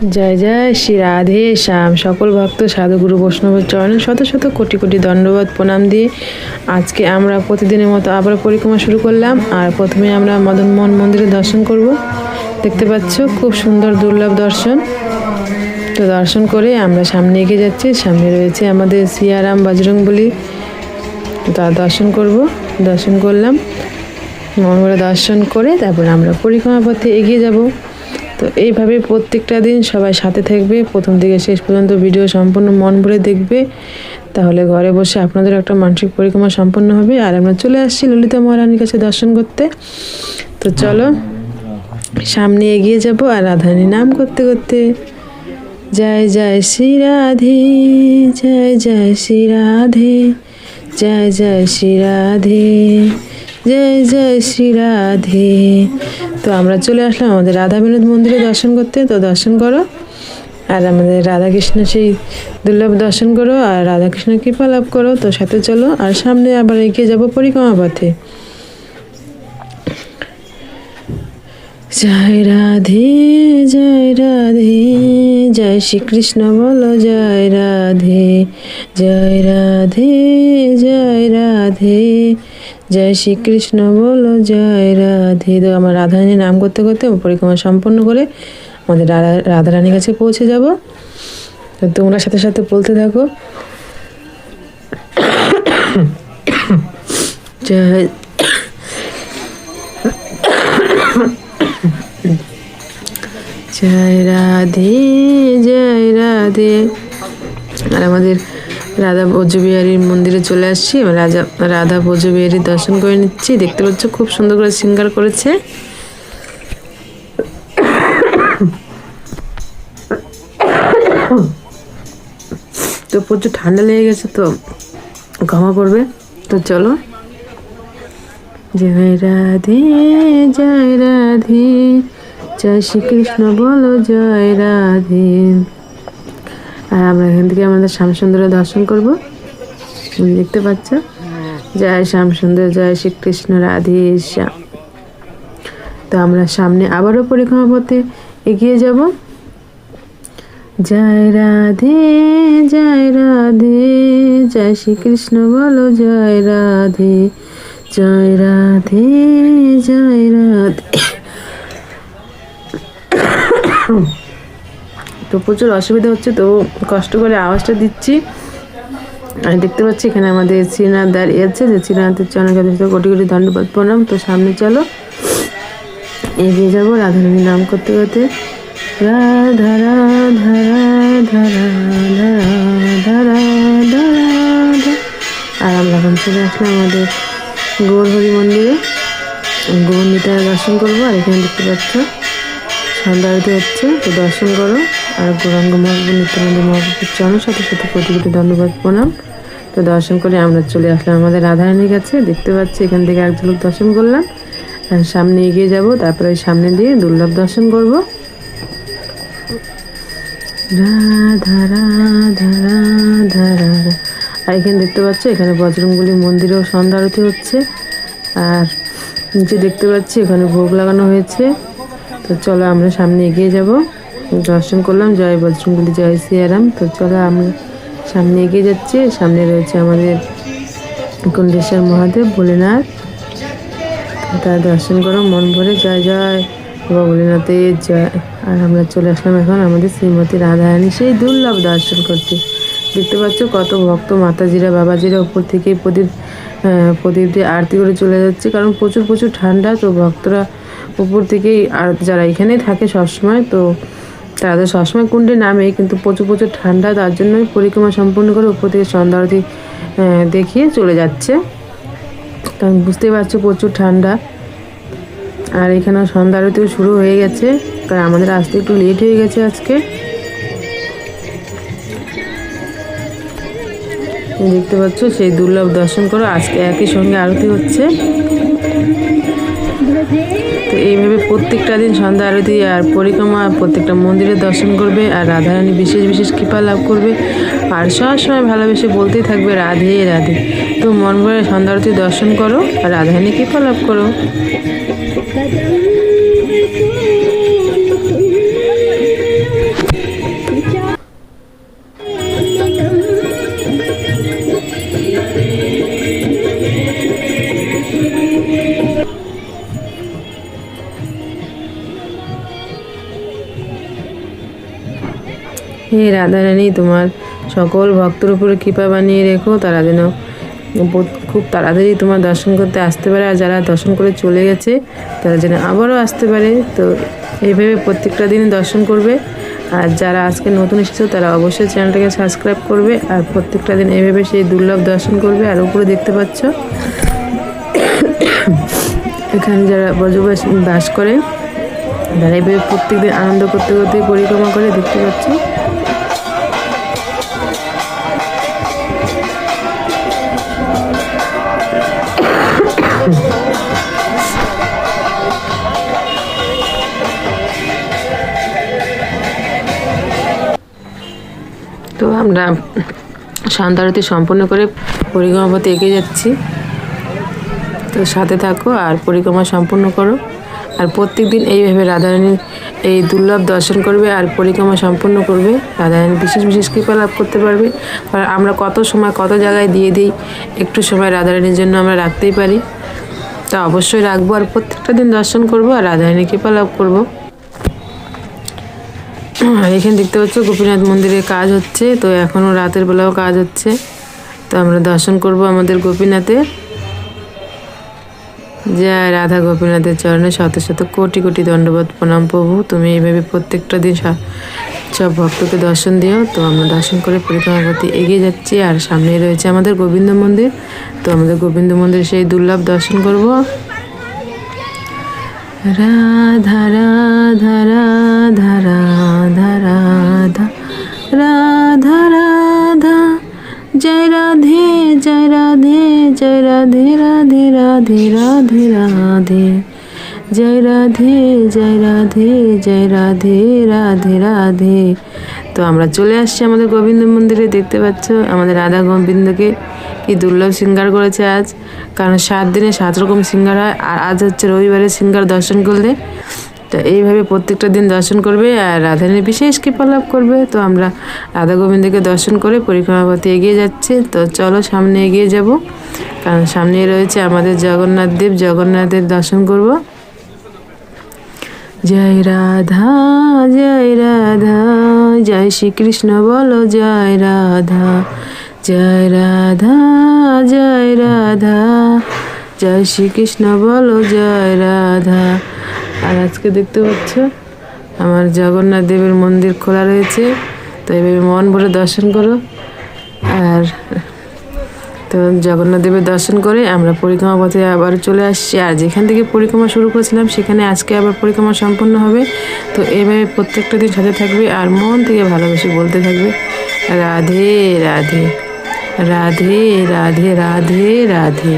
জয় জয় শ্রী রাধে শ্যাম। সকল ভক্ত সাধুগুরু বৈষ্ণবের চরণে শত শত কোটি কোটি দণ্ডবাদ প্রণাম দিয়ে আজকে আমরা প্রতিদিনের মতো আবার পরিক্রমা শুরু করলাম। আর প্রথমে আমরা মদন মোহন মন্দিরে দর্শন করব। দেখতে পাচ্ছ খুব সুন্দর দুর্লভ দর্শন। তো দর্শন করে আমরা সামনে এগিয়ে যাচ্ছি। সামনে রয়েছে আমাদের সিয়ারাম বজরংবলী তো তার দর্শন করব। দর্শন করলাম। মঙ্গল দর্শন করে তারপর আমরা পরিক্রমা পথে এগিয়ে যাব। তো এইভাবে প্রত্যেকটা দিন সবাই সাথে থাকবে। প্রথম থেকে শেষ পর্যন্ত ভিডিও সম্পূর্ণ মন ভরে দেখবে। তাহলে ঘরে বসে আপনাদের একটা মানসিক পরিক্রমা সম্পন্ন হবে। আর আমরা চলে আসছি ললিতা মহারানীর কাছে দর্শন করতে। তো চলো, সামনে এগিয়ে যাব আর রাধানী নাম করতে করতে। জয় জয় শ্রী রাধে, জয় জয় শ্রী রাধে, জয় জয় শ্রী রাধে। জয় জয় শ্রী রাধে। তো আমরা চলে আসলাম আমাদের রাধা বিনোদ মন্দিরে দর্শন করতে। তো দর্শন করো। আর আমাদের রাধাকৃষ্ণ সেই দুর্লভ দর্শন করো আর রাধাকৃষ্ণ কৃপা লাভ করো। তো সাথে চলো আর সামনে আবার এগিয়ে যাব পরিক্রমা পথে। জয় রাধে জয় রাধে, জয় শ্রীকৃষ্ণ বলো জয় রাধে জয় রাধে জয় রাধে। জয় শ্রীকৃষ্ণ বলো জয় রাধে। তো আমার রাধারানীর নাম করতে করতে পরিক্রমা সম্পন্ন করে আমাদের রাধা রাধারানীর কাছে পৌঁছে যাব। তো তোমরা সাথে সাথে বলতে থাকো। জয়। জয় রাধে জয় রাধে। আর আমাদের রাধা ভোজবিহারীর মন্দিরে চলে আসছি। রাজা রাধা ভোজবিহারীর দর্শন করে নিচ্ছি। দেখতে পাচ্ছ খুব সুন্দর করে সিঙ্গার করেছে। তো প্রচুর ঠান্ডা লেগে গেছে তো ক্ষমা করবে। তো চলো। জয় রাধে জয় রাধে। জয় শ্রীকৃষ্ণ বলো, জয় রাধে। আর আমরা এখান থেকে আমাদের শ্যামসুন্দর দর্শন করব। দেখতে পাচ্ছ? জয় শ্যামসুন্দর, জয় শ্রীকৃষ্ণ, রাধে শ্যাম। তো আমরা সামনে আবারও পরিক্রমা পথে এগিয়ে যাব। জয় রাধে জয় রাধে, জয় শ্রীকৃষ্ণ বলো জয় রাধে জয় রাধে জয় রাধে। তো প্রচুর অসুবিধা হচ্ছে, তো কষ্ট করে আওয়াজটা দিচ্ছি। আমি দেখতে পাচ্ছি এখানে আমাদের শ্রীনাথ দাঁড়িয়ে আছে যে শ্রীনাথের চরণের কাছে কোটি কোটি দণ্ডবাদ প্রণাম। তো সামনে চলো, এগিয়ে যাব রাধারানীর নাম করতে করতে। রাধা রাধা রাধা রাধা রাধা আর আমরা এখন চলে আসলাম আমাদের গৌরহরি মন্দিরে। গৌর নিতায় দর্শন করব, আর এখানে দেখতে পাচ্ছ, সন্ধ্যা হচ্ছে তো দর্শন করো। আর গৌরাঙ্গ মহাপ্রভু নিত্যানন্দ মহাপ্রভুর চরণের সাথে সাথে কোটি কোটি ধন্যবাদ প্রণাম। তো দর্শন করে আমরা চলে আসলাম আমাদের রাধারানীর কাছে। দেখতে পাচ্ছি এখান থেকে এক ঝলক দর্শন করলাম। আর সামনে এগিয়ে যাব, তারপরে ওই সামনে দিয়ে দুর্লভ দর্শন করব। রাধা আর এখানে দেখতে পাচ্ছ, এখানে বজরংবলী মন্দিরেও সন্ধ্যা আরতি হচ্ছে। আর নিচে দেখতে পাচ্ছি, এখানে ভোগ লাগানো হয়েছে। তো চলো আমরা সামনে এগিয়ে যাব। দর্শন করলাম, জয় বজরংবলী জয় সিয়ারাম। তো চলো আমরা সামনে এগিয়ে যাচ্ছি। সামনে রয়েছে আমাদের কুণ্ডেশ্বর মহাদেব, ভোলেনাথ। তার দর্শন করো, মন ভরে, জয় জয়। বাবা ভোলেনাথের জয়। আর আমরা চলে আসলাম এখন আমাদের শ্রীমতী রাধারানী, সেই দুর্লভ দর্শন করতে। দেখতে পাচ্ছ কত ভক্ত, মাতাজিরা, বাবাজিরা উপর থেকেই প্রদীপ প্রদীপ দিয়ে আরতি করে চলে যাচ্ছে। কারণ প্রচুর প্রচুর ঠান্ডা, তো ভক্তরা উপর থেকেই আর যারা এখানেই থাকে সবসময়, তো তাদের সবসময় কুণ্ডে নামে, কিন্তু প্রচুর প্রচুর ঠান্ডা, তার জন্যই পরিক্রমা সম্পূর্ণ করে উপর থেকে সন্ধ্যা আরতি দেখিয়ে চলে যাচ্ছে। কারণ বুঝতেই পারছ প্রচুর ঠান্ডা। আর এখানে সন্ধ্যা আরতিও শুরু হয়ে গেছে। কারণ আমাদের আসতে একটু লেট হয়ে গেছে আজকে। দেখতে পাচ্ছ সেই দুর্লভ দর্শন করো, আজকে একই সঙ্গে আরতি হচ্ছে। তো এইভাবে প্রত্যেকটা দিন সন্ধ্যা আরতি আর পরিক্রমা, প্রত্যেকটা মন্দিরে দর্শন করবে আর রাধারানী বিশেষ বিশেষ কৃপা লাভ করবে। আর সবসময় ভালোবেসে বলতেই থাকবে, রাধে রাধে। তো মন ভরে সন্ধ্যা আরতি দর্শন করো আর রাধারানী কৃপা লাভ করো। হে রাধারানী, তোমার সকল ভক্তের উপরে কৃপা বানিয়ে রেখো, তারা যেন খুব তাড়াতাড়ি তোমার দর্শন করতে আসতে পারে, আর যারা দর্শন করে চলে গেছে, তারা যেন আবারও আসতে পারে। তো এইভাবে প্রত্যেকটা দিন দর্শন করবে। আর যারা আজকে নতুন এসেছে, তারা অবশ্যই চ্যানেলটাকে সাবস্ক্রাইব করবে, আর প্রত্যেকটা দিন এইভাবে সেই দুর্লভ দর্শন করবে, আর উপরে দেখতে পাচ্ছ। এখানে যারা ব্রজবাস বাস করে, তারা এইভাবে প্রত্যেকদিন আনন্দ করতে করতে পরিক্রমা করে দেখতে পাচ্ছ। তো আমরা শান্তারতি সম্পূর্ণ করে পরিক্রমা পথে এগিয়ে যাচ্ছি। তো সাথে থাকো আর পরিক্রমা সম্পূর্ণ করো। আর প্রত্যেক দিন এইভাবে রাধারানীর এই দুর্লভ দর্শন করবে আর পরিক্রমা সম্পূর্ণ করবে। রাধারানী বিশেষ বিশেষ কৃপা লাভ করতে পারবে। আর আমরা কত সময়, কত জায়গায় দিয়ে দিই, একটু সময় রাধারানীর জন্য আমরা রাখতেই পারি। তা অবশ্যই রাখব আর প্রত্যেকটা দিন দর্শন করব আর রাধারানী কৃপা লাভ করব। আর এখানে দেখতে পাচ্ছ গোপীনাথ মন্দিরে কাজ হচ্ছে। তো এখনও রাতের বেলাও কাজ হচ্ছে। তো আমরা দর্শন করব আমাদের গোপীনাথের। জয় রাধা গোপীনাথের চরণে শত শত কোটি কোটি দণ্ডবোধ প্রণাম প্রভু। তুমি এইভাবে প্রত্যেকটা দিন সব ভক্তকে দর্শন দিও। তো আমরা দর্শন করে পরিক্রমা করতে এগিয়ে যাচ্ছি। আর সামনেই রয়েছে আমাদের গোবিন্দ মন্দির। তো আমাদের গোবিন্দ মন্দির সেই দুর্লভ দর্শন করব। রাধা রাধা রাধা রাধা রাধা রাধা রাধা। জয় রাধে জয় রাধে। জয় রাধে রাধে রাধে রাধে রাধে। জয় রাধে জয় রাধে জয় রাধে রাধে রাধে। তো আমরা চলে আসছি আমাদের গোবিন্দ মন্দিরে, দেখতে পাচ্ছ আমাদের রাধা গোবিন্দকে কি দুর্লভ সিঙ্গার করেছে আজ। কারণ সাত দিনে সাত রকম সিঙ্গার হয়, আর আজ হচ্ছে রবিবারে সিঙ্গার দর্শন করলে। তো এইভাবে প্রত্যেকটা দিন দর্শন করবে, আর রাধারানীর বিশেষ কৃপা লাভ করবে। তো আমরা রাধা গোবিন্দকে দর্শন করে পরিক্রমা পথে এগিয়ে যাচ্ছে। তো চলো সামনে এগিয়ে যাব। কারণ সামনে রয়েছে আমাদের জগন্নাথ দেব। জগন্নাথের দর্শন করব। জয় রাধা জয় রাধা, জয় শ্রীকৃষ্ণ বলো জয় রাধা। জয় রাধা জয় রাধা, জয় শ্রীকৃষ্ণ বলো জয় রাধা। আর আজকে দেখতে পাচ্ছ, আমার জগন্নাথ দেবের মন্দির খোলা রয়েছে। তো এভাবে মন ভরে দর্শন করো। আর তো জগন্নাথ দেবের দর্শন করে আমরা পরিক্রমা পথে আবার চলে আসছি। আর যেখান থেকে পরিক্রমা শুরু করেছিলাম, সেখানে আজকে আবার পরিক্রমা সম্পন্ন হবে। তো এভাবে প্রত্যেকটা দিন সাথে থাকবে আর মন থেকে ভালোবেসে বলতে থাকবে রাধে রাধে রাধে রাধে রাধে রাধে।